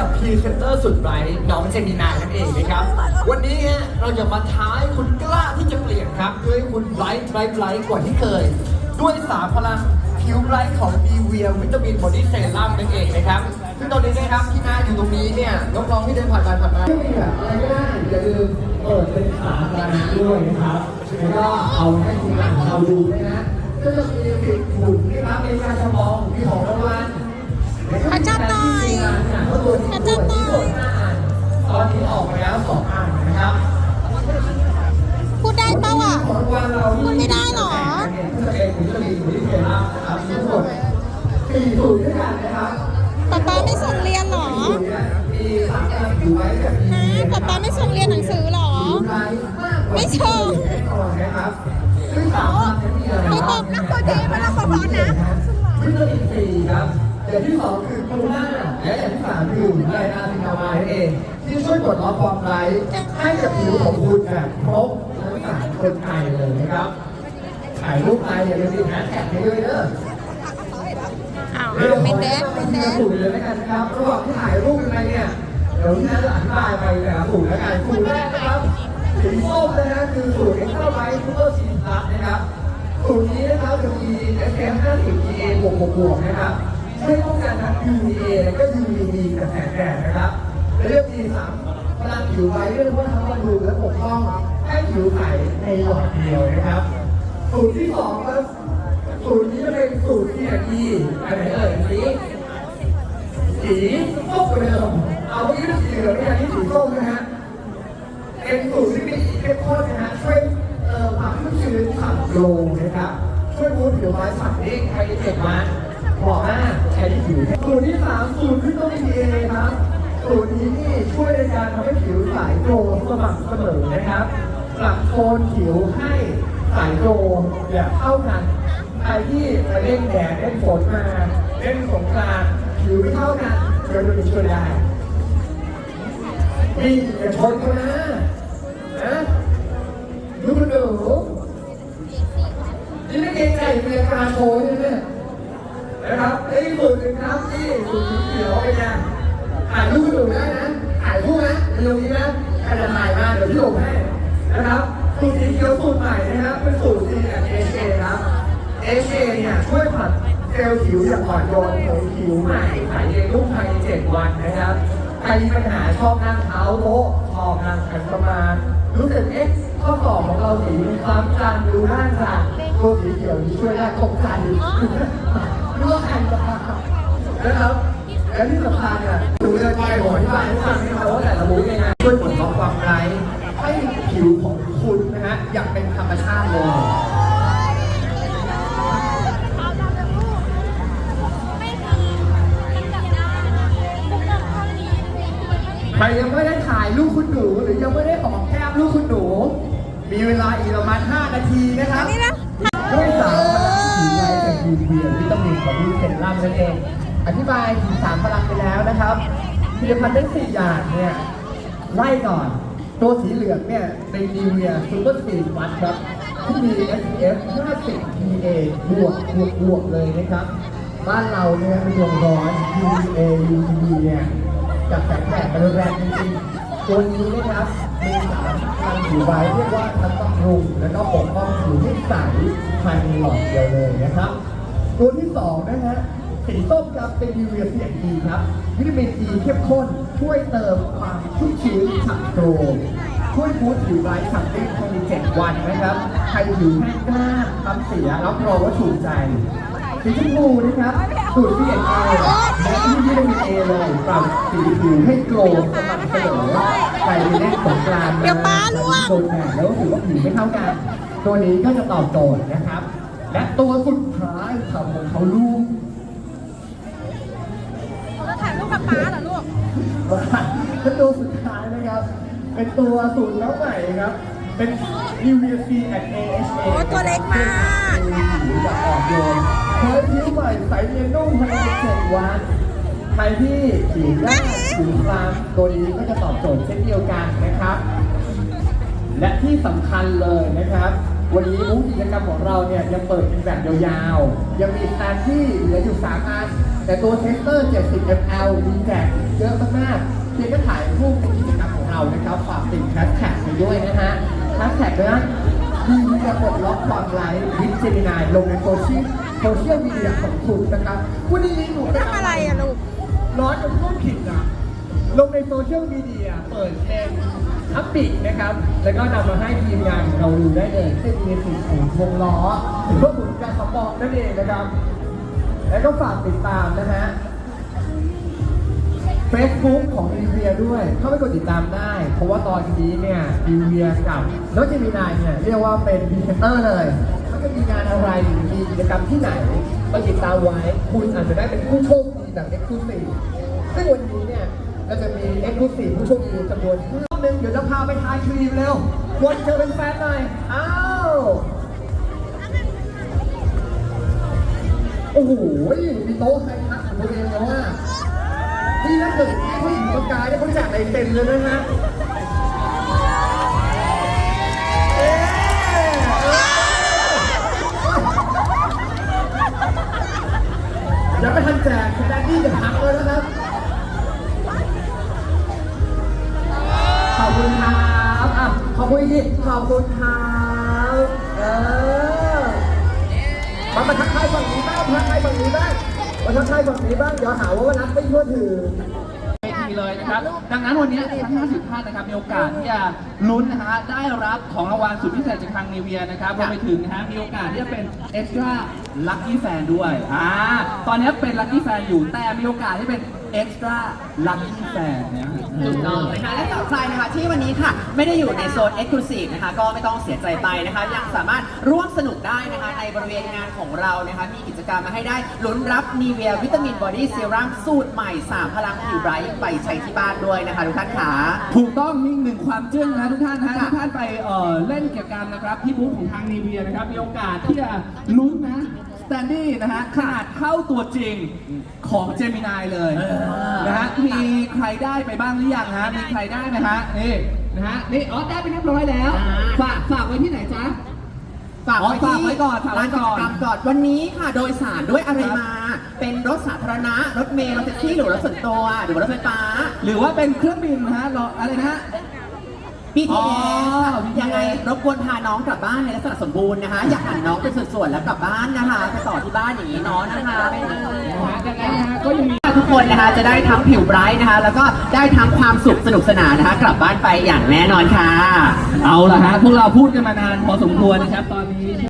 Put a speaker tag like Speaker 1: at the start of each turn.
Speaker 1: กับพรีเซนเตอร์สุดไบรท์น้องเจมินายนั่นเองนะครับ วันนี้ฮะเราจะมาท้าให้คุณกล้าที่จะเปลี่ยนครับ ด้วยคุณไบรท์ไบรท์ไบรท์กว่าที่เคย ด้วยสามพลังผิวไบรท์ของ b ีเวียวิตามินบอดี้เซรั่มนั่นเองนะครับซึ่งตอนนี้นะครับที่หน้าอยู่ตรงนี้เนี่ยน้องๆที่เดินผ่านไปผ่านมาไม่มีแบบอะไรก็ได้อย่าลืมเปิดเป็นขาการด้วยนะครับแล้วก็เอาให้ทีมงานของเราดูด้วยนะก็จะมีผิดหุ่นนะครับมีการสมองมีของรางวัล
Speaker 2: อาจารย์หน่อย
Speaker 1: วยกันนะครับ
Speaker 2: ป๊าป๊าไม่ส่งเรียนหรอ
Speaker 1: สูตรเนี่ยมีสารกันอยู่ไว้กับ
Speaker 2: ฮะป๊าป๊าไม่ส่งเรียนหนังสือหรอ ไม่เชิง
Speaker 1: แน่นอนนะครับซึ่งสามอันนี้มีอะไร
Speaker 2: ไม่บนะคนดีมันต้องขอพรนะ
Speaker 1: วิตามินซีครับอย่างที่สองคือกลูน่าและอย่างที่สามคือไลนาซินามายนั่นเอง ที่ช่วยกดล็อกความไร้ให้กับผิวของคุณแบบครบ คนไทยเลยนะครับ ถ่ายรูปไปอย่าลืมติดแฮชแท็กให้ด้วยเด้อ
Speaker 2: อ้าวอ้าวเป็นแดนเป็นแดน
Speaker 1: สูตรเลยแล้วกันนะครับระหว่างที่ถ่ายรูปอะไรเนี่ยเดี๋ยวน่าจะอธิบายไปแต่ละสูตรแล้วกันสูตรแรกนะครับสีส้มนะฮะคือสูตรเอ็กซ์ตร้าไบท์ซูเปอร์ซีนพลัสนะครับสูตรนี้นะครับจะมี SPF 50 PA บวกบวกบวกนะครับช่วยป้องกันทั้ง UVA และก็ UVB กับแสงแดดนะครับเรื่องที่สาม พลังผิวไว้เรียกว่าทั้งบำรุงและปกป้องให้ผิวใสในหลอดเดียวนะครับสูตรที่สองครับสูตรนี้จะเป็นสูตรที่อีกอะไรเอ่ยอันนี้สีส้มกเดิมเอาเมื่อกี้เป็นสีเหลืองเนี่ยอันนี้สีส้มนะฮะเป็นสูตรที่มีเข้มข้นนะฮะช่วยเอ่อความชุ่มชื้นขับโลว์นะครับช่วยบูสต์ผิวไม้สักนิ่งภายในเจ็ดวันเหมาะมาใช้ที่ผิวสูตรที่สามสูตรวิตามินเอครับ สูตรนี้นี่ช่วยในการทำให้ผิวใสโกลสม่ำเสมอนะครับปรับโทนผิวให้ใสโกลแบบเท่ากันใครที่ไปเล่นแดดเล่นฝนมาเล่นสงกรานต์ผิวไม่เท่ากันเดี๋ยวจะช่วยได้นี่อย่าชนกันนะนะดูมันดูนี่ไม่เกรงใจเมียกาโชว์ใช่ไหมนะครับไอ้สูตรหนึ่งครับที่สูตรสีเขียวเป็นไง ถ่ายรูปดูได้นะถ่ายรูปนะเร็วนี้นะใครจะถ่ายมาเดี๋ยวพี่ลงให้นะครับสูตรสีเขียวสูตรใหม่นะครับเป็นสูตร C แอนเอครับเอชเนี่ยช่วยผัดเซลล์ผิวอย่างอ่อนโยนของผิวใหม่ใสในรูปภายใน7วันนะครับใครมีปัญหาชอบนั่งเท้าโต๊ะชอบนั่งขันสมาธิรู้สึกเอ๊ะข้อต่อของเราสีมีความจางดูน่าจะตัวสีเขียวนี้ช่วยได้ตกใจรู้ว่าใครจะนะครับ และที่สำคัญอะดูเลยไปหัวที่บ้านให้ฟังนะครับว่าแต่ละมูฟยังไงช่วยปลดล็อกความไร้ให้ผิวของคุณนะฮะอย่างเป็นธรรมชาติเลยใครยังไม่ได้ถ่ายลูกคุณหนูหรือยังไม่ได้หอมแก้มลูกคุณหนู มีเวลาอีกประมาณ 5 นาทีนะครับ
Speaker 2: นี่นะ
Speaker 1: ด้วยสามพลังผิวไวจากยูเวียวิตามินของวิตเซนลัมนั่นเอง อธิบายถึงสามพลังไปแล้วนะครับผลิตภัณฑ์ทั้งสี่อย่างเนี่ยไล่ก่อน ตัวสีเหลืองเนี่ยเป็นยูเวียซูเปอร์ซีวัตครับ ที่มี SPF 50 PA บวกบวกบวกเลยนะครับ บ้านเราเนี่ยเป็นดวงร้อน UVA UVB เนี่ยจากแสงแดดมันแรงจริงๆตัวนี้นะครับมีสารทางผิวไว้เรียกว่าทั้งบำรุงแล้วก็ปกป้องผิวให้ใสภายในหลอดเดียวเลยนะครับ ตัวที่สองนะฮะ สีส้มครับเป็นยูเรียซีดีครับวิตามินซีเข้มข้นช่วยเติมความชุ่มชื้นฉ่ำโกรธช่วยบูสต์ผิวไร้ฉ่ำได้ภายใน7วันนะครับ ใครผิวแห้งกล้านทำเสียรับรองว่าถูกใจสีชมพูนะครับสูตร C&A และที่วิตามินเอเลยปรับสีผิวให้โกลว์สม่ำเสมอใครไปเล่นสงกรานต์
Speaker 2: เดี๋ยวป๊าล่วง
Speaker 1: โดนแดดแล้วผิวว่าผิวไม่เท่ากัน ตัวนี้ก็จะตอบโจทย์นะครับ และตัวสุดท้ายทำของเขาลูก และตัวสุดท้ายนะครับ เป็นตัวสูตรแล้วใหม่ครับ เป็น UVC and AHA
Speaker 2: โอ้ตัวเล็กมาก
Speaker 1: ผิวจะอ่อนโยนเธอผิวใหม่ใสเนียนนุ่มภายในเจ็ดวันใครที่ผิวด้านผิวคล้ำตัวนี้ก็จะตอบโจทย์เช่นเดียวกันนะครับ และที่สำคัญเลยนะครับวันนี้มุ้งกิจกรรมของเราเนี่ยยังเปิดเป็นแบบยาวๆ ยังมีสแตนที่เหลืออยู่3อัน แต่ตัวเซนเตอร์ 70 ml มีแจกเยอะมากๆเพียงแค่ถ่ายรูปในกิจกรรมของเรานะครับฝากติดแฮชแท็กไปด้วยนะฮะแฮชแท็กนะดีจะปลดล็อกความไลฟ์วิดเจมินายลงในโซเชียลโซเชียลมีเดียของคุณนะครับวันนี้หนูเป็น
Speaker 2: ทำอะไรอะลูก
Speaker 1: ร้อนจนท่วมขิดอะลงในโซเชียลมีเดียเปิดเป็นอัปปิกนะครับ แล้วก็นำมาให้ทีมงานเราดูได้เลยเส้นมีสีของวงล้อเพื่อหมุนการสปองนั่นเองนะครับ แล้วก็ฝากติดตามนะฮะ Facebook ของดีเวียด้วย เข้าไปกดติดตามได้ เพราะว่าตอนนี้เนี่ยดีเวียกับรถเจมินายเนี่ยเรียกว่าเป็นพรีเซนเตอร์เลยเขาจะมีงานอะไรหรือมีกิจกรรมที่ไหนก็ติดตามไว้ คุณอาจจะได้เป็นผู้โชคดีแบบเอ็กซ์คลูซีฟซึ่งวันนี้เนี่ยก็จะมีเอ็กซ์คลูซีฟผู้โชคดีจำนวนรอบหนึงเดี๋ยวจะพาไปทายครีมเร็ววนเจอเป็นแฟนหน่อย อ้าว อ้โหมีโต๊ะไฮทัชของตัวเองแล้วอะนี่ถ้าเกิดให้ผู้หญิงประกายเนี่ยเขาจกอะไรเต็มเลยนะฮะยังไม่ทันแจกคุณแดนดี้จะพักเลยนะครับ ขอบคุณครับ อะ ขอบคุณอีกทีขอบคุณครับ เออ มามาทักทายฝั่งนี้บ้างทักทายฝั่งนี้บ้างมาทักทายฝั่งนี้บ้างเดี๋ยวหาว่าวันรักไม่ทั่วถึง
Speaker 3: เวทีเลยนะครับ ดังนั้นวันนี้ทั้ง 50 ท่านนะครับมีโอกาสที่จะลุ้นนะฮะได้รับของรางวัลสุดพิเศษจากทางนิเวียนะครับรวมไปถึงนะฮะมีโอกาสที่จะเป็นเอ็กซ์ตร้าลัคกี้แฟนด้วยอ่าตอนนี้เป็นลัคกี้แฟนอยู่แต่มีโอกาสที่เป็น extra lucky fan นะฮะ
Speaker 4: ถูกต้องนะคะและสำหรับใครนะคะที่วันนี้ค่ะไม่ได้อยู่ในโซน Exclusive นะคะก็ไม่ต้องเสียใจไปนะคะยังสามารถร่วมสนุกได้นะคะในบริเวณงานของเรานะคะมีกิจกรรมมาให้ได้ลุ้นรับนีเวียวิตามินบอดี้เซรั่มสูตรใหม่ 3 พลังผิวไบรท์ไปใช้ที่บ้านด้วยนะคะทุกท่านค่ะ
Speaker 3: ถูกต้องมีอีกหนึ่งความจึ้งนะทุกท่านนะทุกท่านไปเอ่อเล่นกิจกรรมนะครับที่บูธของทางนีเวียนะครับมีโอกาสที่จะลุ้นนะส แตนดี้นะฮะขนาดเท่าตัวจริงของเจมินายเลยนะฮะมีใครได้ไปบ้างหรือยังฮะมีใครได้ไหมฮะนี่นะฮะนี่อ๋อได้ไปเรียบร้อยแล้ว
Speaker 4: อ่า
Speaker 3: ฝากฝากไว้ที่ไหนจ๊ะ
Speaker 4: ฝาก
Speaker 3: อ๋อ
Speaker 4: ไว้
Speaker 3: ฝาก
Speaker 4: ที่
Speaker 3: ไว้ก่อนฝากไว้
Speaker 4: ร้านกิ
Speaker 3: ก่
Speaker 4: จ
Speaker 3: อน
Speaker 4: กรรมก่อนวันนี้ค่ะโดยสารด้วยอะไรมา เป็นรถสาธารณะรถเมล์รถแท็กซี่หรือรถส่วนตัวหรือว่ารถไฟฟ้า
Speaker 3: หรือว่าเป็นเครื่องบินนะฮะรออะไรนะฮะ
Speaker 4: BTS
Speaker 3: อ๋อ
Speaker 4: ค่ะ
Speaker 3: BTS
Speaker 4: ยังไงรบกวนพาน้องกลับบ้านในลักษณะสมบูรณ์นะคะ อยากหันน้องเป็นส่วนๆแล้วกลับบ้านนะคะไปต่อที่บ้านอย่างนี้เน้องนะคะไม่ได้
Speaker 3: นะฮะดังนั้นนะฮะก็ยังมี
Speaker 4: ทุกคนนะคะจะได้ทั้งผิวไบรท์นะคะ แล้วก็ได้ทั้งความสุขสนุกสนานนะคะ กลับบ้านไปอย่างแน่นอนค่ะ
Speaker 3: เอาละฮะพวกเราพูดกันมานานพอสมควรนะครับตอนนี้